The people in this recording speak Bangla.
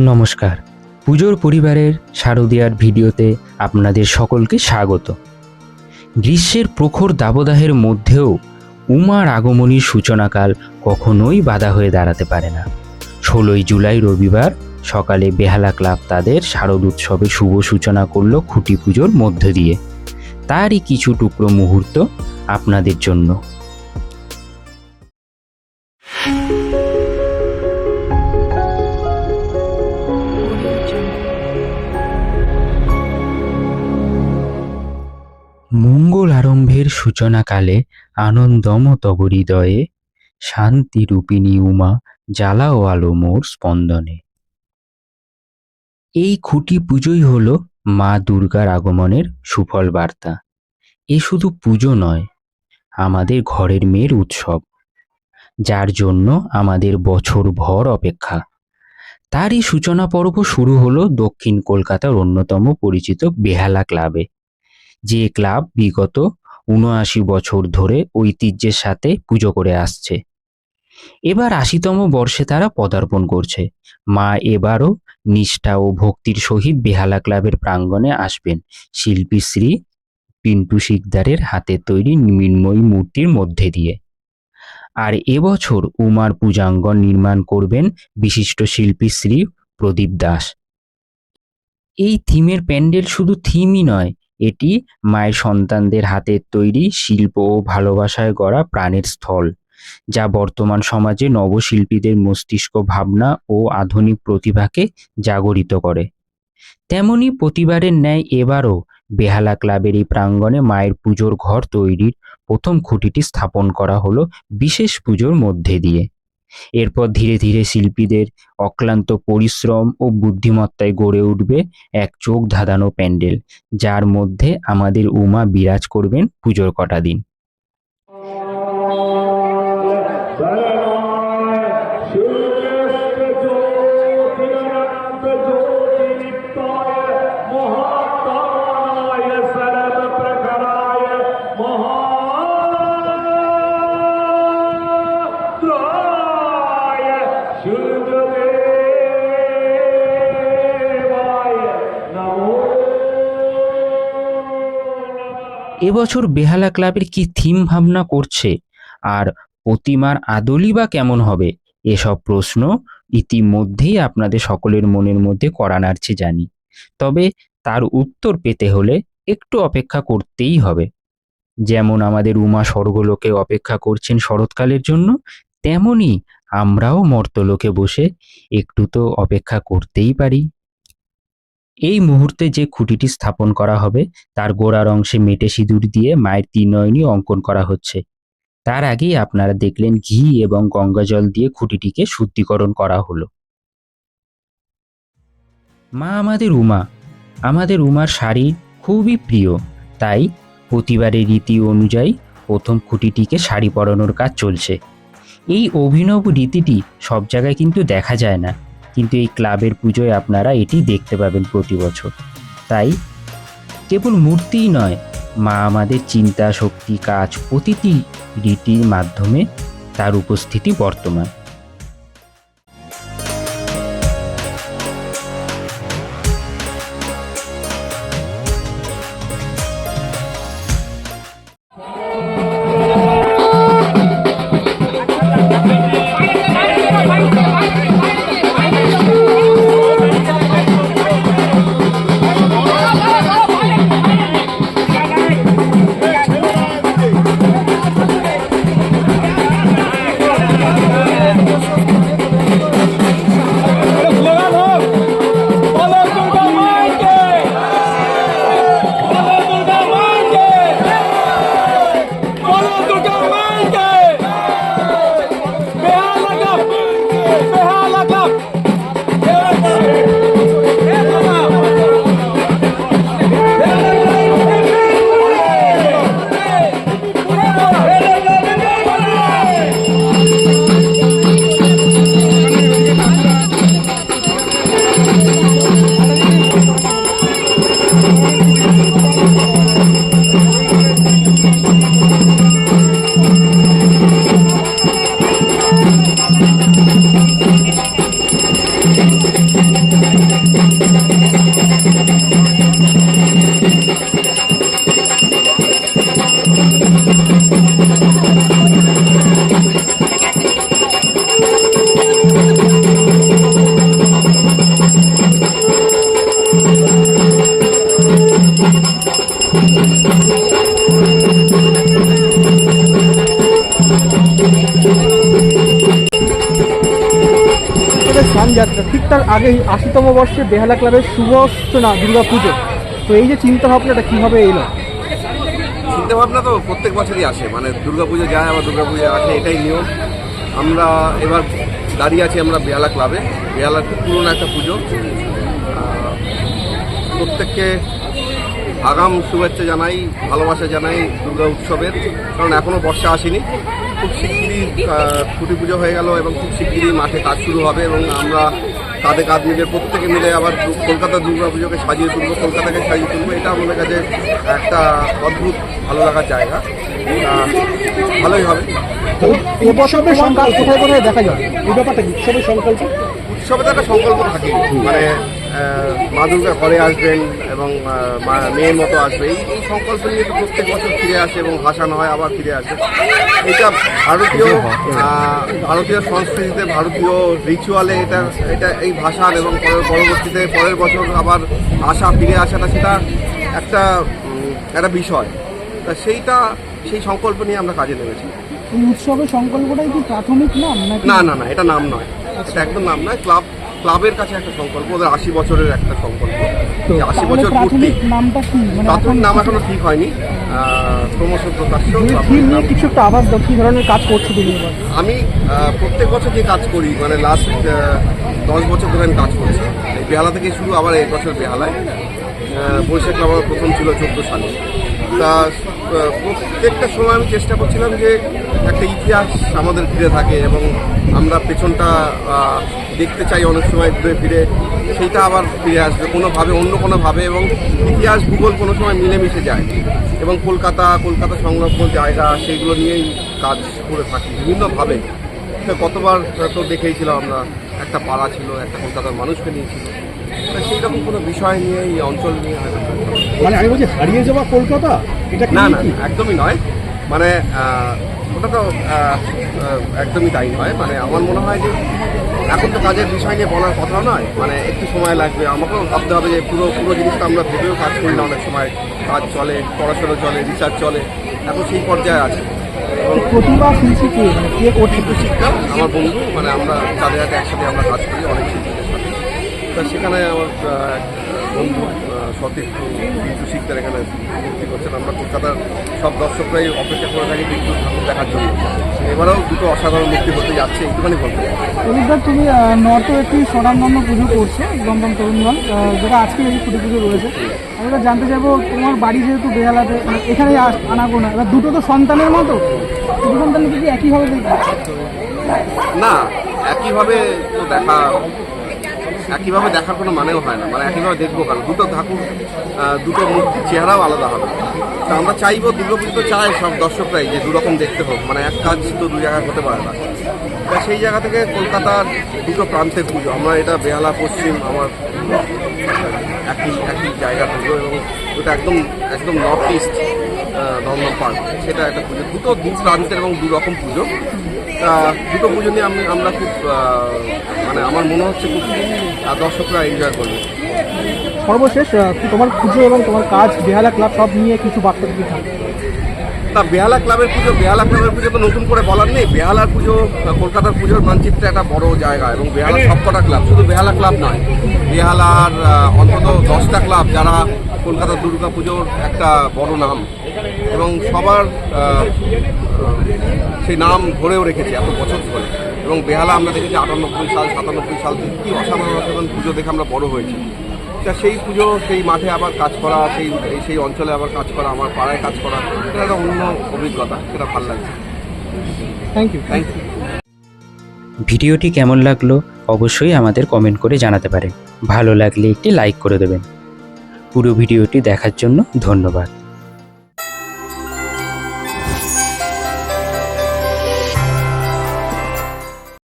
নমস্কার। পুজোর পরিবারের শারদীয়ার ভিডিওতে আপনাদের সকলকে স্বাগত। গ্রীষ্মের প্রখর দাবদাহের মধ্যেও উমার আগমনীর সূচনাকাল কখনোই বাধা হয়ে দাঁড়াতে পারে না। ষোলোই জুলাই রবিবার সকালে বেহালা ক্লাব তাদের শারদ উৎসবে শুভ সূচনা করল খুঁটি পুজোর মধ্য দিয়ে। তারই কিছু টুকরো মুহূর্ত আপনাদের জন্য। আরম্ভের সূচনাকালে আনন্দম তব শান্তি রূপিণী উমা জ্বালাও আলো মোর স্পন্দনে। এই খুঁটি পুজোই হলো মা দুর্গার আগমনের সুফল বার্তা। এ শুধু পুজো নয়, আমাদের ঘরের মেয়ের উৎসব, যার জন্য আমাদের বছর ভর অপেক্ষা। তারই সূচনা পর্ব শুরু হলো দক্ষিণ কলকাতার অন্যতম পরিচিত বেহালা ক্লাবে, যে ক্লাব বিগত উনআশি বছর ধরে ঐতিহ্যের সাথে পুজো করে আসছে। এবার আশিতম বর্ষে তারা পদার্পণ করছে। মা এবারও নিষ্ঠা ও ভক্তির সহিত বেহালা ক্লাবের প্রাঙ্গণে আসবেন। শিল্পী শ্রী পিন্টু শিকদারের হাতে তৈরি মৃন্ময়ী মূর্তির মধ্যে দিয়ে। আর এবছর উমার পূজাঙ্গন নির্মাণ করবেন বিশিষ্ট শিল্পী শ্রী প্রদীপ দাস। এই থিমের প্যান্ডেল শুধু থিমই নয় এটি মায়ের সন্তানদের হাতের তৈরি শিল্প ও ভালোবাসায় গড়া প্রাণের স্থল, যা বর্তমান সমাজে নবশিল্পীদের মস্তিষ্ক ভাবনা ও আধুনিক প্রতিভাকে জাগরিত করে। তেমনি প্রতিবারের ন্যায় এবারও বেহালা ক্লাবের এই প্রাঙ্গণে মায়ের পুজোর ঘর তৈরির প্রথম খুঁটিটি স্থাপন করা হলো বিশেষ পুজোর মধ্যে দিয়ে। এরপর ধীরে ধীরে শিল্পীদের অক্লান্ত পরিশ্রম ও বুদ্ধিমত্তায় গড়ে উঠবে এক চোখ ধাঁধানো প্যান্ডেল, যার মধ্যে আমাদের উমা বিরাজ করবেন পুজোর কটা দিন। এবছর বেহালা ক্লাবের কি থিম ভাবনা করছে? আর প্রতিমার আদলি বা কেমন হবে? এসব প্রশ্ন ইতিমধ্যেই আপনাদের সকলের মনের মধ্যে করা নাড়ছে জানি। তবে তার উত্তর পেতে হলে একটু অপেক্ষা করতেই হবে। যেমন আমাদের উমা স্বর্গলোকে অপেক্ষা করছেন শরৎকালের জন্য, তেমনি আমরাও মর্তলোকে বসে একটু তো অপেক্ষা করতেই পারি। এই মুহূর্তে যে খুঁটিটি স্থাপন করা হবে, তার গোড়ার অংশে মেটে সিঁদুর দিয়ে মায়ের ত্রিনয়নী অঙ্কন করা হচ্ছে। তার আগেই আপনারা দেখলেন ঘি এবং গঙ্গা জল দিয়ে খুঁটিটিকে শুদ্ধিকরণ করা হলো। মা আমাদের উমা। আমাদের উমার শাড়ি খুবই প্রিয়। তাই প্রতিবারের রীতি অনুযায়ী প্রথম খুঁটিটিকে শাড়ি পরানোর কাজ চলছে। এই অভিনব রীতিটি সব জায়গায় কিন্তু দেখা যায় না। কিন্তু এই ক্লাবের পুজোয় আপনারা এটি দেখতে পাবেন প্রতি বছর। তাই কেবল মূর্তিই নয়, মা আমাদের চিন্তা, শক্তি, কাজ প্রতিটি রীতির মাধ্যমে তার উপস্থিতি বর্তমান। যাত্রা ঠিক তার আগেই আশিতম বর্ষে বেহালা ক্লাবের শুভ অর্চনা দুর্গা পুজো। তো এই যে চিন্তা ভাবনাটা কীভাবে এলো? চিন্তা ভাবনা তো প্রত্যেক বছরই আসে মানে দুর্গা পুজো যায় আমার দুর্গা পুজো আসে, এটাই নিয়ম। আমরা এবার দাঁড়িয়ে আছি আমরা বেহালা ক্লাবে। বেহালা খুব পুরনো একটা পুজো। প্রত্যেককে আগাম শুভেচ্ছা জানাই ভালোবাসা জানাই দুর্গা উৎসবের। কারণ এখনও বর্ষা আসেনি। খুব শিগগিরই খুঁটি পুজো হয়ে গেল এবং খুব শিগগিরই মাঠে কাজ শুরু হবে এবং আমরা কাঁধে কাঁধ মিলে প্রত্যেকে মিলে আবার কলকাতা দুর্গা পুজোকে সাজিয়ে তুলবো কলকাতাকে সাজিয়ে তুলবো। এটা আমাদের কাছে একটা অদ্ভুত ভালো লাগার জায়গা। ভালোই হবে। এবছরের সংখ্যা কোথায় কোথায় দেখা যায়? এই ব্যাপারটা উৎসবের সংকল্প? উৎসবে তো একটা সংকল্প থাকে মানে মা দুর্গা ঘরে আসবেন এবং মেয়ের মতো আসবে এই সংকল্প নিয়ে তো প্রত্যেক বছর ফিরে আসে এবং ভাসানো হয় আবার ফিরে আসে। এটা ভারতীয় ভারতীয়। সংস্কৃতিতে ভারতীয় রিচুয়ালে এটা এটা এই ভাষার এবং পরে- পরবর্তীতে পরের বছর আবার আসা ফিরে আসাটা সেটা একটা একটা বিষয়। তা সেইটা সেই সংকল্প নিয়ে আমরা কাজে নেমেছি। উৎসবের সংকল্পটাই কি প্রাথমিক নাম না না না এটা নাম নয়। এটা একদম নাম নয়। ক্লাব ক্লাবের কাছে একটা সংকল্প ওদের আশি বছরের একটা সংকল্প। আশি বছর পূর্তি প্রাথমিক মানে নাম এখনও ঠিক হয়নি। আহ, ক্রমশ প্রকাশ্য যে প্রাথমিক থিম নিয়ে নাম। কিছু একটা আভাস দাও কি ধরনের কাজ করছ তুমি আমি প্রত্যেক বছর যে কাজ করি মানে লাস্ট দশ বছর ধরে আমি কাজ করছি। বেহালা থেকে শুরু আবার এই বছর বেহালায়। বৈশাখ ক্লাব আমার প্রথম ছিল চোদ্দ সালে। তা প্রত্যেকটা সময় আমি চেষ্টা করছিলাম যে একটা ইতিহাস আমাদের ঘিরে থাকে এবং আমরা পেছনটা দেখতে চাই অনেক সময় ঘুরে ফিরে সেইটা আবার ফিরে আসবে কোনোভাবে অন্য কোনোভাবে এবং ইতিহাস ভূগোল কোনো সময় মিলেমিশে যায় এবং কলকাতা কলকাতা সংলগ্ন জায়গা সেইগুলো নিয়েই কাজ করে থাকি বিভিন্নভাবে। কতবার তো দেখেইছিলাম আমরা একটা পাড়া ছিল একটা কলকাতার মানুষকে নিয়েছিল। সেই রকম কোনো বিষয় নিয়ে এই অঞ্চল নিয়ে। মানে আমি বলছি হারিয়ে যাওয়া কলকাতা এটা না না একদমই নয়। মানে ওটা তো একদমই তাই নয়। মানে আমার মনে হয় যে এখন তো কাজের বিষয় নিয়ে বলার কথা নয়। মানে একটু সময় লাগবে। আমাকেও ভাবতে হবে যে পুরো পুরো জিনিসটা আমরা ভেবেও কাজ করি না। অনেক সময় কাজ চলে পড়াশোনা চলে রিসার্চ চলে। এখন সেই পর্যায়ে আছে। প্রতিভা শিল্পী কে? মানে কে আমার বন্ধু। মানে আমরা তাদের সাথে একসাথে আমরা কাজ করি অনেক শিল্পীদের সাথে। তো সেখানে আমার বন্ধু সতীর্থ বিন্দু শিকদার এখানে ভর্তি করছেন। আমরা কলকাতার সব দর্শকরাই অপেক্ষা করে থাকি বিন্দু ঠাকুর দেখার জন্য। এবারেও দুটো অসাধারণ মূর্তি হতে যাচ্ছে একটুখানি বলতে চাই। তুমি নর্থ একটি স্বনামধন্য পুজো করছ দমদম তরুণগঞ্জ আহ, যেটা আজকে এই ছুটি পুজো রয়েছে। আমি এবার জানতে চাইব তোমার বাড়ি যেহেতু বেহালাতে মানে এখানেই আস- আনাগোনা এবার দুটো তো সন্তানের মতো। দুটো সন্তানকে কি একইভাবে দেখবে? না একইভাবে তো দেখা একইভাবে দেখার কোনো মানেও হয় না। মানে একইভাবে দেখব কেন দুটো ঠাকুর দুটো মূর্তির চেহারাও আলাদা হবে। তা আমরা চাইব দুর্গাপুজো তো চায় সব দর্শকরাই যে দুরকম দেখতে হোক। মানে এক কাজ তো দু জায়গায় হতে পারে না। তা সেই জায়গা থেকে কলকাতার দুটো প্রান্তের পুজো। আমরা এটা বেহালা, পশ্চিম, আমার একই একই জায়গা পুজো এবং ওটা একদম একদম নর্থ ইস্ট দমদম পার্ক সেটা একটা পুজো। দুটো দু প্রান্তের এবং দু রকম পুজো। দুটো পুজো নিয়ে আমি আমরা খুব মানে আমার মনে হচ্ছে খুব দর্শকরা এনজয় করবে। সর্বশেষ তোমার পুজো এবং তোমার কাজ বেহালা ক্লাব সব নিয়ে কিছু বার্তা দিতে থাকবে তা বেহালা ক্লাবের পুজো বেহালা ক্লাবের পুজো তো নতুন করে বলার নেই। বেহালার পুজো কলকাতার পুজোর মানচিত্রে একটা বড় জায়গা এবং বেহালার সবকটা ক্লাব শুধু বেহালা ক্লাব নয় বেহালার অন্তত দশটা ক্লাব যারা কলকাতার দুর্গা পুজোর একটা বড় নাম। এবং সবার সেই নাম ধরেও রেখেছে এত বছর ধরে। এবং বেহালা আমরা দেখেছি আটানব্বই সাল সাতানব্বই সাল থেকে কী অসাধারণ অসাধারণ পুজো দেখে আমরা বড় হয়েছি। তা সেই পুজো সেই মাঠে আবার কাজ করা সেই সেই অঞ্চলে আবার কাজ করা আমার পাড়ায় কাজ করা এটা একটা অন্য অভিজ্ঞতা সেটা ভালো লাগছে। থ্যাংক ইউ থ্যাংক ইউ ভিডিওটি কেমন লাগল অবশ্যই আমাদের কমেন্ট করে জানাতে পারেন ভালো লাগলে একটি লাইক করে দেবেন। পুরো ভিডিওটি দেখার জন্য ধন্যবাদ।